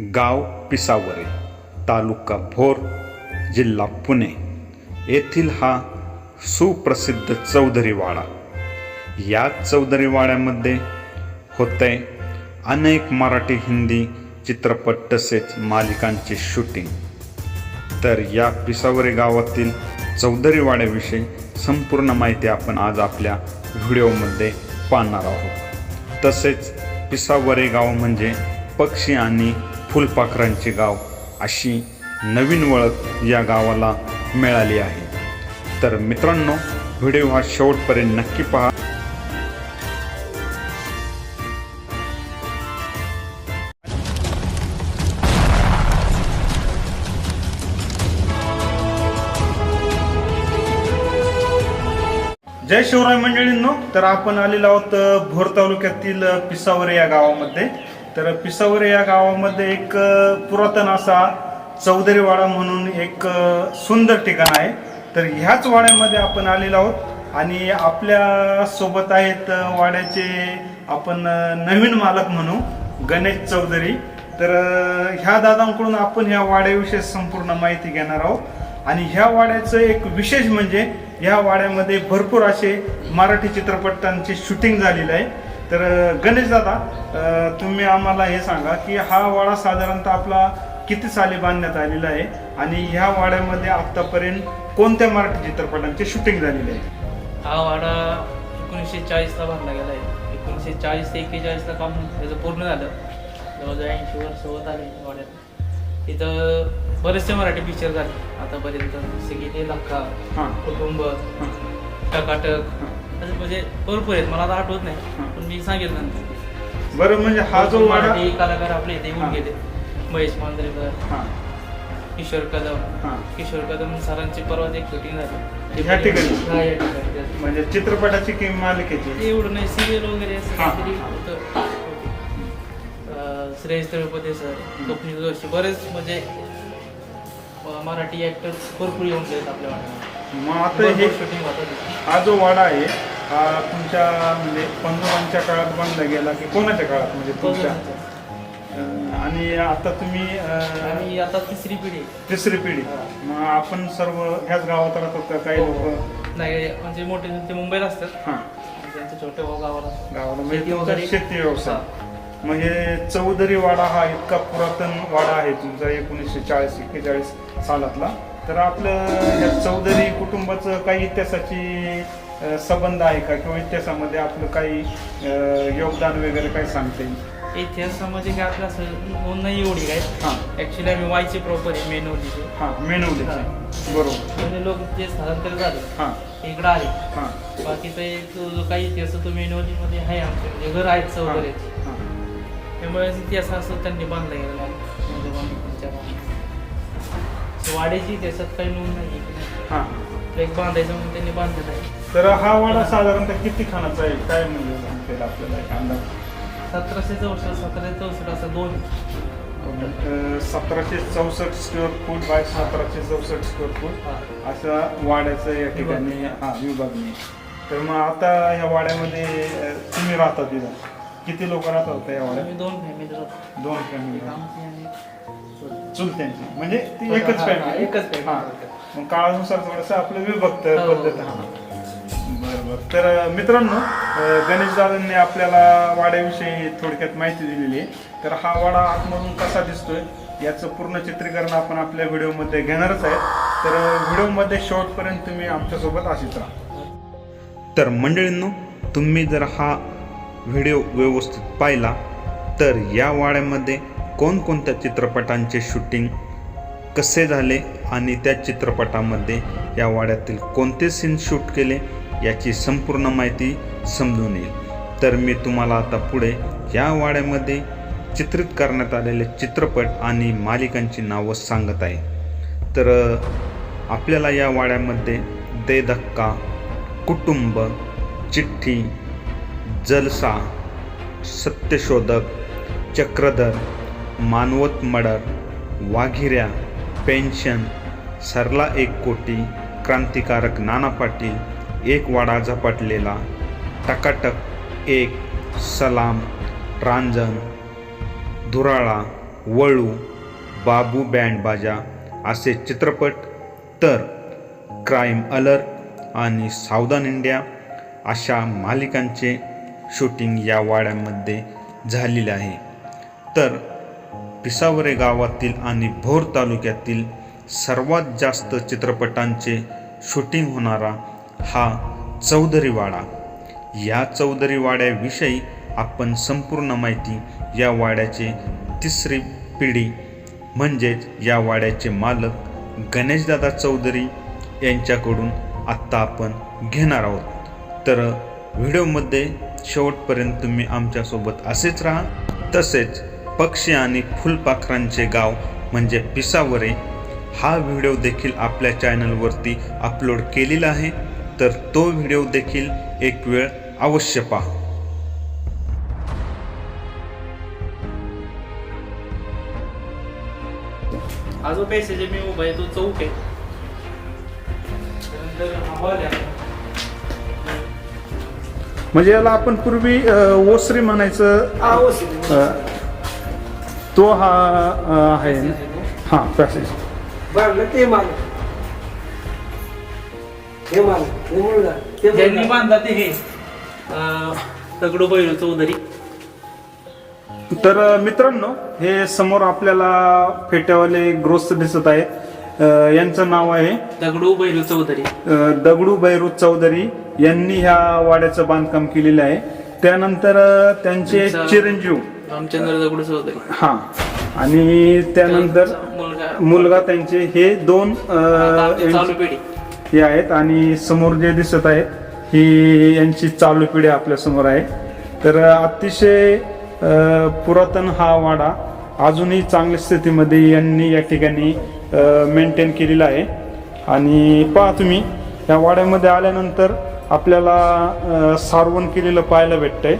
गाव पिसावरे तालुका भोर जिल्हा पुणे. येथील हा सुप्रसिद्ध चौधरीवाडा. या चौधरीवाड्यामध्ये होते अनेक मराठी हिंदी चित्रपट तसेच मालिकांचे शूटिंग. तर या पिसावरे गावातील चौधरी वाड्याविषयी संपूर्ण माहिती आपण आज आपल्या व्हिडिओमध्ये पाहणार आहोत. तसेच पिसावरे गाव म्हणजे पक्षी आणि फुलपाखरांचे गाव अशी नवीन ओळख या गावाला मिळाली आहे. तर मित्रांनो व्हिडिओ हा शेवटपर्यंत नक्की पहा. जय शिवराय मंडळींनो तर आपण आलेलो आहोत भोर तालुक्यातील पिसावर पिसावरे या गावामध्ये. तर पिसावरे या गावामध्ये एक पुरातन असा चौधरीवाडा म्हणून एक सुंदर ठिकाण आहे. तर ह्याच वाड्यामध्ये आपण आलेलो आहोत आणि आपल्यासोबत आहेत वाड्याचे आपण नवीन मालक म्हणू गणेश चौधरी. तर ह्या दादांकडून आपण ह्या वाड्याविषयी संपूर्ण माहिती घेणार आहोत. आणि ह्या वाड्याचं एक विशेष म्हणजे ह्या वाड्यामध्ये भरपूर असे मराठी चित्रपटांचे शूटिंग झालेलं आहे. तर गणेश दादा तुम्ही आम्हाला हे सांगा की हा वाडा साधारणतः आपला किती साली बांधण्यात आलेला आहे? आणि ह्या वाड्यामध्ये आतापर्यंत कोणत्या मराठी चित्रपटांचे शूटिंग झालेले आहे? हा वाडा एकोणीसशे चाळीसला बांधला गेला आहे. एकोणीसशे चाळीस ते एक्केचाळीसला काम त्याचं पूर्ण झालं. जवळजवळ ऐंशी वर्ष होत आले वाड्यात. इथं बरेचसे मराठी पिक्चर झाले. आतापर्यंत जसे की हां. कुटुंब टकाटक असे म्हणजे भरपूर आहेत. मला आता आठवत नाही हां. पण मी सांगेल नंतर. बरं म्हणजे हा जो वाडा मराठी कलाकार आपले इथे हां. येऊन गेले. महेश मांजरेकर हां. किशोर कदम. हां. किशोर कदम सरांची परवा एक शूटिंग झाली. ह्या ठिकाणी? हा, या ठिकाणी. म्हणजे चित्रपटाची किंवा मालिकेची? एवढं नाही सिरियल वगैरे असं हा. काहीतरी होतं. अं, श्रेयस तळपते सर स्वप्नील जोशी बरेच म्हणजे मराठी ऍक्टर्स भरपूर येऊन गेलेत आपल्या वाड्यात मग आता हे शूटिंग हा जो वाडा आहे हा तुमच्या म्हणजे पंजोबांच्या काळात बांधला गेला की कोणाच्या काळात म्हणजे तुमच्या? अं, आणि आता तुम्ही अं, आणि आता तिसरी पिढी. तिसरी पिढी. हा. मग आपण सर्व ह्याच गावात राहतो का? काही लोक? नाही म्हणजे मोठे ते मुंबईला असतात. हा. त्यांचे छोटे भाऊ गावाला. गावाला म्हणजे शेती तुमचा वगैरे. शेती व्यवसाय. म्हणजे चौधरी वाडा हा इतका पुरातन वाडा आहे तुमचा एकोणीसशे चाळीस एक्केचाळीस सालातला. तर आपलं या चौधरी कुटुंबाचं काही इतिहासाची संबंध आहे का? किंवा इतिहासामध्ये आपलं काही योगदान वगैरे काही सांगता येईल? इतिहासामध्ये काय आपलं असं नोंद नाही एवढी काय हां. ऍक्च्युली आम्ही वायचे प्रॉपर आहे मेनवलीचे हां मेनवले हा. बरोबर. म्हणजे लोक जे स्थलांतर झाले. हां. इकडं आहे हां. जो जो काही इतिहास तो मेनवलीमध्ये आहे आमचे म्हणजे घर आहेत चौधरीचे हां. त्यामुळे इतिहास असं त्यांनी बांधला गेला. So वाड्याची इतिहासात काही नोंद नाही आहे. हां एक बांधायचं म्हणून त्यांनी बांधलेलं आहे तर हा वाडा साधारणतः किती खानाचा आहे काय म्हणजे सांगता आपल्याला एक अंदाज सतराशे चौसष्ट सतराशे चौसष्ट असं दोन सतराशे चौसष्ट स्क्वेअर फूट बाय सतराशे चौसष्ट स्क्वेअर फूट. असा वाड्याचं या ठिकाणी हा विभागणी आहे. तर मग आता ह्या वाड्यामध्ये तुम्ही राहता तिथं किती लोक राहतात होता आम्ही दोन फॅमिली राहतो. दोन फॅमिली आमची आणि चुलत. चुलत्यांची. म्हणजे ती एकच हा, फॅमिली एकच family. हा. मग काळानुसार थोडंसं आपलं विभक्त हो. पद्धत हा बरं बरं. तर अं, मित्रांनो अं, गणेश दादांनी आपल्याला वाड्याविषयी थोडक्यात माहिती दिलेली आहे. तर हा वाडा आतमधून कसा दिसतोय याचं पूर्ण चित्रीकरण आपण आपल्या व्हिडिओमध्ये घेणारच आहे. तर अं, व्हिडिओमध्ये शेवटपर्यंत तुम्ही आमच्यासोबत अशीच राहा. तर मंडळींनो तुम्ही जर हा व्हिडिओ व्यवस्थित पाहिला तर या वाड्यामध्ये कोणकोणत्या चित्रपटांचे शूटिंग कसे झाले आणि त्या चित्रपटामध्ये या वाड्यातील कोणते सीन शूट केले याची संपूर्ण माहिती समजून येईल. तर मी तुम्हाला आता पुढे या वाड्यामध्ये चित्रित करण्यात आलेले चित्रपट आणि मालिकांची नावं सांगत आहे. तर आपल्याला या वाड्यामध्ये दे धक्का कुटुंब चिठ्ठी जलसा सत्यशोधक चक्रधर मानवत मडर वाघिऱ्या पेन्शन सरला एक कोटी क्रांतिकारक नाना पाटील एक वाडा झपाटलेला टकाटक एक सलाम रांजण धुराळा वळू बाबू बँड बाजा असे चित्रपट तर क्राईम अलर्ट आणि सावधान इंडिया अशा मालिकांचे शूटिंग या वाड्यांमध्ये झालेले आहे. तर पिसावरे गावातील आणि भोर तालुक्यातील सर्वात जास्त चित्रपटांचे शूटिंग होणारा हा चौधरीवाडा या चौधरी वाड्याविषयी आपण संपूर्ण माहिती या वाड्याचे तिसरी पिढी म्हणजेच या वाड्याचे मालक गणेशदादा चौधरी यांच्याकडून आत्ता आपण घेणार आहोत. तर व्हिडिओमध्ये शेवटपर्यंत तुम्ही आमच्यासोबत असेच राहा. तसेच पक्षी आणि फुलपाखरांचे गाव म्हणजे पिसावरे हा व्हिडिओ देखील आपल्या चॅनलवरती अपलोड केलेला आहे. तर तो व्हिडिओ देखील एक वेळ अवश्य पहा. हा जो पॅसेज मी उभा आहे तो चौक आहे त्यानंतर आहे. म्हणजे याला आपण पूर्वी ओसरी म्हणायचं. तो हा आहे ना? हा पॅसेज ते माल. हे माल ज्यांनी. बांधला ते हे. दगडू बैल चौधरी. तर मित्रांनो हे समोर आपल्याला फेट्यावाले ग्रोस्त दिसत आहे अ, यांचं नाव आहे? दगडू बैल चौधरी. दगडू बैरूत चौधरी यांनी ह्या वाड्याचं बांधकाम केलेलं आहे. त्यानंतर त्यांचे चिरंजीव. रामचंद्र दगडू चौधरी. हा. आणि त्यानंतर मुलगा. त्यांचे हे दोन हे आहेत आणि समोर जे दिसत आहेत ही यांची चालू पिढी आपल्यासमोर आहे. तर अतिशय पुरातन हा वाडा अजूनही चांगल्या स्थितीमध्ये यांनी या ठिकाणी मेंटेन केलेलं आहे. आणि पहा तुम्ही या वाड्यामध्ये आल्यानंतर आपल्याला सारवण केलेलं पाहायला भेटतंय.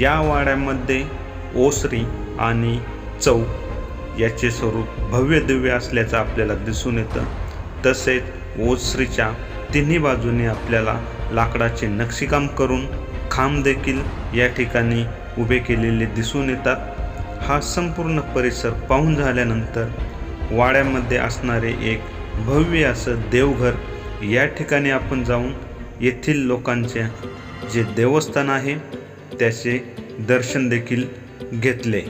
या वाड्यामध्ये ओसरी आणि चौक याचे स्वरूप भव्य दिव्य असल्याचं आपल्याला दिसून येतं. तसेच ओसरीच्या तिन्ही बाजूने आपल्याला लाकडाचे नक्षीकाम करून खांब देखील या ठिकाणी उभे केलेले दिसून येतात. हा संपूर्ण परिसर पाहून झाल्यानंतर वाड्यामध्ये असणारे एक भव्य असं देवघर या ठिकाणी आपण जाऊन येथील लोकांचे जे देवस्थान आहे त्याचे दर्शन देखील घेतले.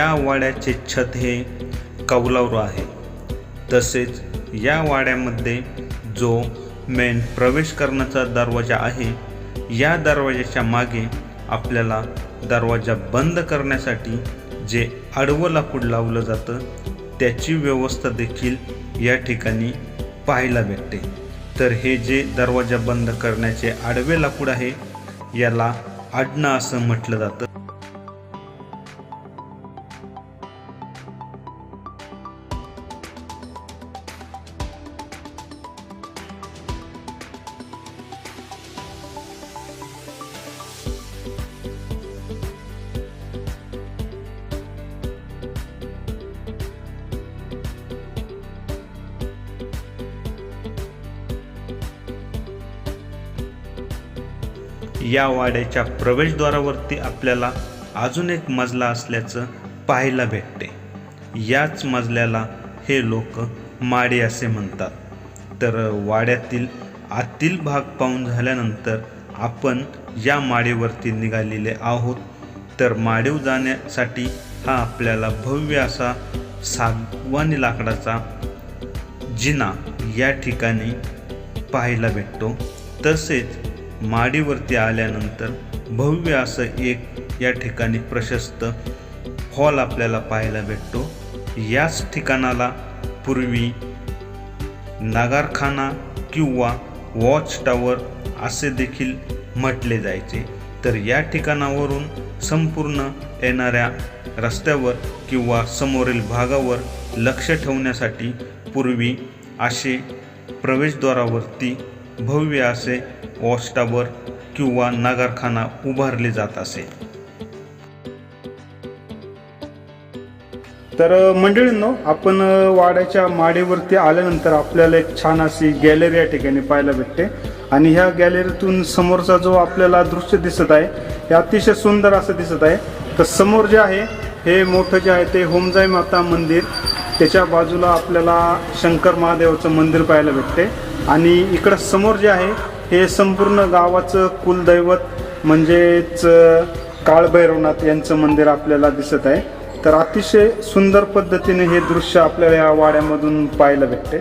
या वाड्याचे छत हे कौलावर आहे. तसेच या वाड्यामध्ये जो मेन प्रवेश करण्याचा दरवाजा आहे या दरवाजाच्या मागे आपल्याला दरवाजा बंद करण्यासाठी जे आडवं लाकूड लावलं जातं त्याची व्यवस्था देखील या ठिकाणी पाहायला भेटते. तर हे जे दरवाजा बंद करण्याचे आडवे लाकूड आहे याला आडणं असं म्हटलं जातं. या वाड्याच्या प्रवेशद्वारावरती आपल्याला अजून एक मजला असल्याचं पाहायला भेटते. याच मजल्याला हे लोक माडे असे म्हणतात. तर वाड्यातील आतील भाग पाहून झाल्यानंतर आपण या माडीवरती निघालेले आहोत. तर माडीव जाण्यासाठी हा आपल्याला भव्य असा सागवानी लाकडाचा जिना या ठिकाणी पाहायला भेटतो. तसेच माडीवरती आल्यानंतर भव्य असं एक या ठिकाणी प्रशस्त हॉल आपल्याला पाहायला भेटतो. याच ठिकाणाला पूर्वी नगारखाना किंवा वॉच टॉवर असे देखील म्हटले जायचे. तर या ठिकाणावरून संपूर्ण येणाऱ्या रस्त्यावर किंवा समोरील भागावर लक्ष ठेवण्यासाठी पूर्वी असे प्रवेशद्वारावरती भव्य असे वॉचटावर किंवा नगारखाना उभारले जात असे. तर मंडळींनो आपण वाड्याच्या माडीवरती आल्यानंतर आपल्याला एक छान अशी गॅलरी या ठिकाणी पाहायला भेटते. आणि ह्या गॅलरीतून समोरचा जो आपल्याला दृश्य दिसत आहे हे अतिशय सुंदर असं दिसत आहे. तर समोर जे आहे हे मोठं जे आहे ते होमजाई माता मंदिर. त्याच्या बाजूला आपल्याला शंकर महादेवाचं मंदिर पाहायला भेटते. आणि इकडं समोर जे आहे हे संपूर्ण गावाचं कुलदैवत म्हणजेच काळभैरवनाथ यांचं मंदिर आपल्याला दिसत आहे. तर अतिशय सुंदर पद्धतीने हे दृश्य आपल्याला या वाड्यामधून पाहायला भेटते.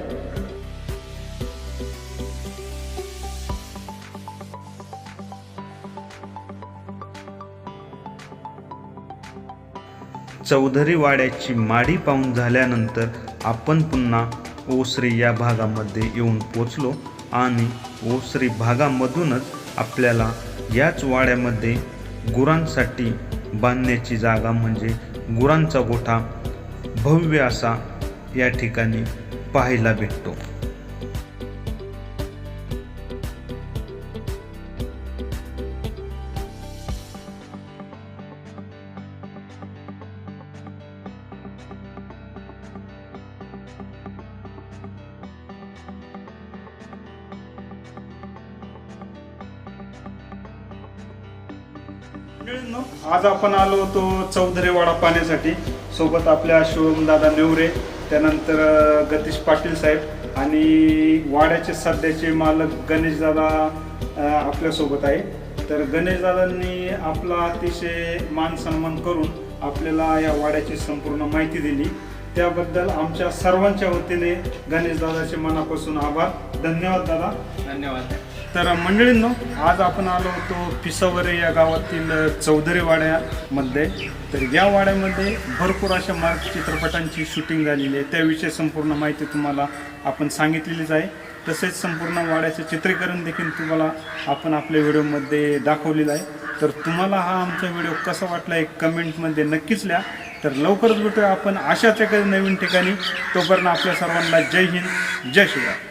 चौधरी वाड्याची माडी पाहून झाल्यानंतर आपण पुन्हा ओसरी या भागामध्ये येऊन पोचलो आणि ओसरी भागामधूनच आपल्याला याच वाड्यामध्ये गुरांसाठी बांधण्याची जागा म्हणजे गुरांचा गोठा भव्य असा या ठिकाणी पाहायला भेटतो. मंडळींनो, आज आपण आलो होतो चौधरी वाडा पाहण्यासाठी. सोबत आपल्या शिवमदादा नेवरे त्यानंतर गतीश पाटील साहेब आणि वाड्याचे सध्याचे मालक गणेशदादा आपल्यासोबत आहे. तर गणेशदादांनी आपला अतिशय मान सन्मान करून आपल्याला या वाड्याची संपूर्ण माहिती दिली. त्याबद्दल आमच्या सर्वांच्या वतीने गणेशदादाचे मनापासून आभार. धन्यवाद दादा. धन्यवाद. तर मंडळींनो आज आपण आलो होतो पिसावरे या गावातील चौधरी वाड्यामध्ये. तर या वाड्यामध्ये भरपूर अशा मराठी चित्रपटांची शूटिंग झालेली आहे. त्याविषयी संपूर्ण माहिती तुम्हाला आपण सांगितलेलीच आहे. तसेच संपूर्ण वाड्याचे चित्रीकरण देखील तुम्हाला आपण आपल्या व्हिडिओमध्ये दाखवलेलं आहे. तर तुम्हाला हा आमचा व्हिडिओ कसा वाटला एक कमेंटमध्ये नक्कीच लिहा. तर लवकरच भेटूया आपण अशाच एखाद्या नवीन ठिकाणी. तोपर्यंत आपल्या सर्वांना जय हिंद जय शिवराय